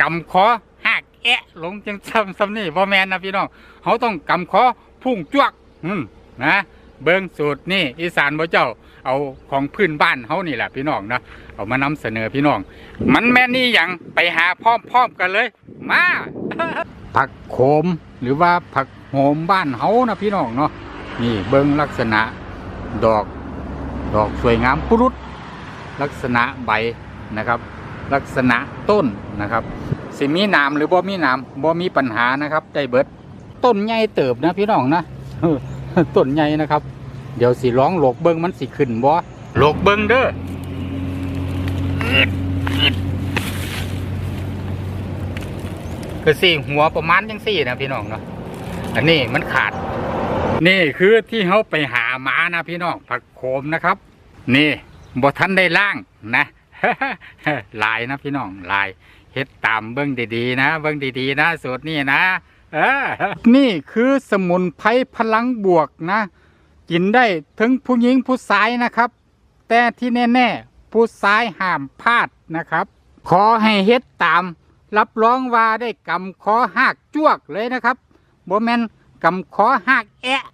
กำคอหักแอะลงจังซ้ำซ้ำนี่บ่แมนนะพี่น้องเขาต้องกำคอพุ่งจวกอืมนะเบิ้งสูตรนี่อีสานบ่เจ้าเอาของพื้นบ้านเขานี่แหละพี่น้องนะเอามานำเสนอพี่น้อง มันแม่นี่อย่างไปหาพร้อมๆกันเลย มาผักโขมหรือว่าผักโหมบ้านเฮานะพี่น้องเนาะนี่เบิ้งลักษณะดอกดอกสวยงามปุรุษลักษณะใบนะครับ ลักษณะต้นนะครับ สิมีหนามหรือบ่มีหนามบ่มีปัญหานะครับได้เบิด ต้นใหญ่เติบนะพี่น้องนะต้นใหญ่นะครับ เดี๋ยวสิร้องโหลกเบิ้งมันสิขึ้นบ่โหลกเบิ้งเด้อคือสี่หัวประมาณยังสี่นะพี่น้องเนาะอันนี้มันขาด นี่คือที่เขาไปหามานะพี่น้องผักโขมนะครับ นี่บ่ทันได้ล่างนะลายนะพี่น้องลาย เฮ็ดตามเบิ้งดีๆนะ เบิ้งดีๆนะสูตรนี่นะเออนี่คือสมุนไพรพลังบวกนะ กินได้ถึงผู้หญิงผู้ชายนะครับ แต่ที่แน่ๆผู้ชายห้ามพลาดนะครับ ขอให้เฮ็ดตาม รับรองว่าได้กำคอหักจวกเลยนะครับบ่แมนกำคอหักแอะ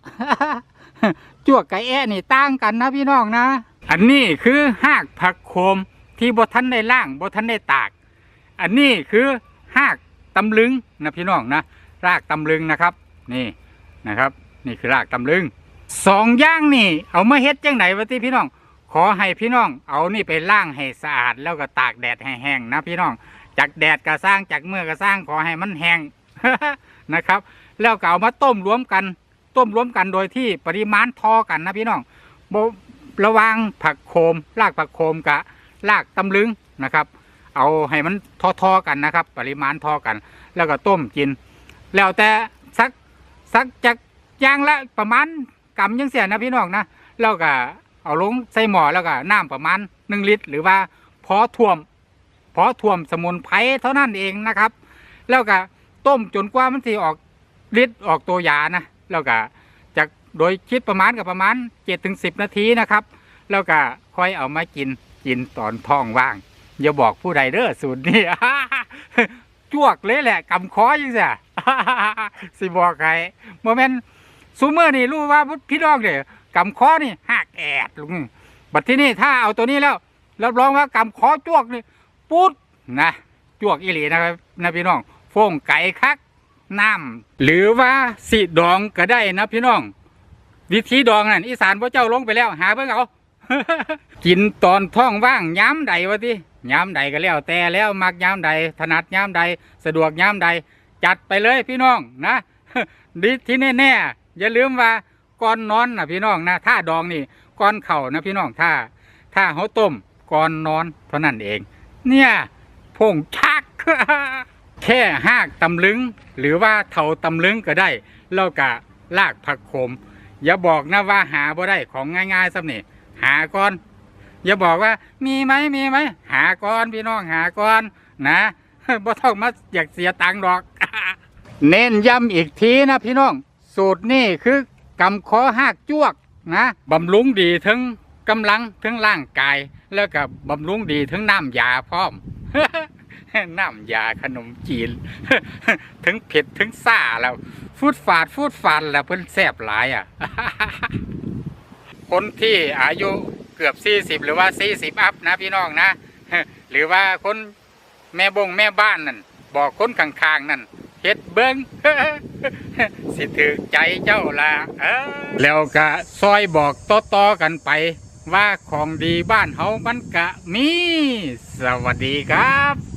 จวกกับแอะนี่ต่างกันนะพี่น้องนะ อันนี้คือหักผักโคมที่บ่ทันได้ล่างบ่ทันได้ตาก อันนี้คือหักตำลึงนะพี่น้องนะรากตำลึงนะครับ นี่นะครับ นี่คือรากตำลึงสองอย่างนี่ เอามาเฮ็ดจังไหนวะที่พี่น้อง ขอให้พี่น้อง เอานี่ไปล้างให้สะอาดแล้วก็ตากแดดให้แห้งนะพี่น้องจากแดดก็สร้างจากเมื่อก็สร้างขอให้มันแห้งนะครับ แล้วก็เอามาต้มรวมกัน ต้มรวมกันโดยที่ปริมาณทอกันนะพี่น้องบระวางผักโคมรากผักโคมกับรากตำลึงนะครับ เอาให้มันทอๆกันนะครับ ปริมาณทอกัน แล้วก็ต้มกิน แล้วแต่สักสักจากย่างละประมาณกำยังเสียนะพี่น้องนะแล้วก็เอาลงใส่หม้อแล้วก็น้ำประมาณหนึ่งลิตร หรือว่าพอท่วมพอท่วมสมุนไพรเท่านั้นเองนะครับ แล้วก็ต้มจนกว่ามันสิออกฤทธิ์ออกตัวยานะแล้วก็จากโดยคิดประมาณกับประมาณเจ็ดถึงสิบนาทีนะครับ แล้วก็ค่อยเอามากินกินตอนท้องว่าง อย่าบอกผู้ใดเด้อสูตรนี้จวกเลยแหละกำคอยังเสียสิบอกใครโมเมนซูเมอร์นี่รู้ว่าพี่น้องเนี่ยกำคอนี่หักแอดลุงบัดที่นี่ถ้าเอาตัวนี้แล้วรับรองว่ากำคอจวกนี่ปุ๊ดนะจวกอีหลีนะครับนะพี่น้องฟงไก่คักน้ำหรือว่าสิดองก็ได้นะพี่น้อง วิธีดองนั่นอีสานพระเจ้าลงไปแล้ว หาเพิ่งเอากินตอนท้องว่างย้ำใดวะที่ ย้ำใดก็แล้ว แต่แล้วมักย้ำใดถนัดย้ำใดสะดวกย้ำใด จัดไปเลยพี่น้องนะดีที่แน่ๆอย่าลืมว่าก่อนนอนนะพี่น้องนะถ้าดองนี่ก่อนเข่านะพี่น้องถ้า ถ้าเขาต้มก่อนนอนเท่านั้นเอง เนี่ยพงชักแค่หากตำลึง หรือว่าเถาตำลึงก็ได้แล้วก็ลากผักโขม อย่าบอกนะว่าหาบ่ได้ของง่ายๆสันี่หาก่อน อย่าบอกว่ามีไหมมีไหมหาก่อนพี่น้องหาก่อนนะบ่ต้องมาอยากเสียตังค์ดอก เน้นย้ำอีกทีนะพี่น้อง สูตรนี่คือกำคอหักจวกนะบำรุงดีทั้งกำลังทั้งร่างกาย แล้วก็บำรุงดีทั้งน้ำยาพร้อมน้ำยาขนมจีนถึงเผ็ดถึงซ่าแล้ว ฟูดฟาดฟูดฟันแล้วเพิ่นแซ่บหลายอะ คนที่อายุ เกือบ40หรือว่า40อัพนะพี่น้องนะ หรือว่าคนแม่บงแม่บ้านนั่นบอกคนข้างๆนั่นเฮ็ดเบิ้งสิถือใจเจ้าละแล้วก็ซอยบอกต่อๆกันไป ว่าของดีบ้านเฮามันกะมี สวัสดีครับ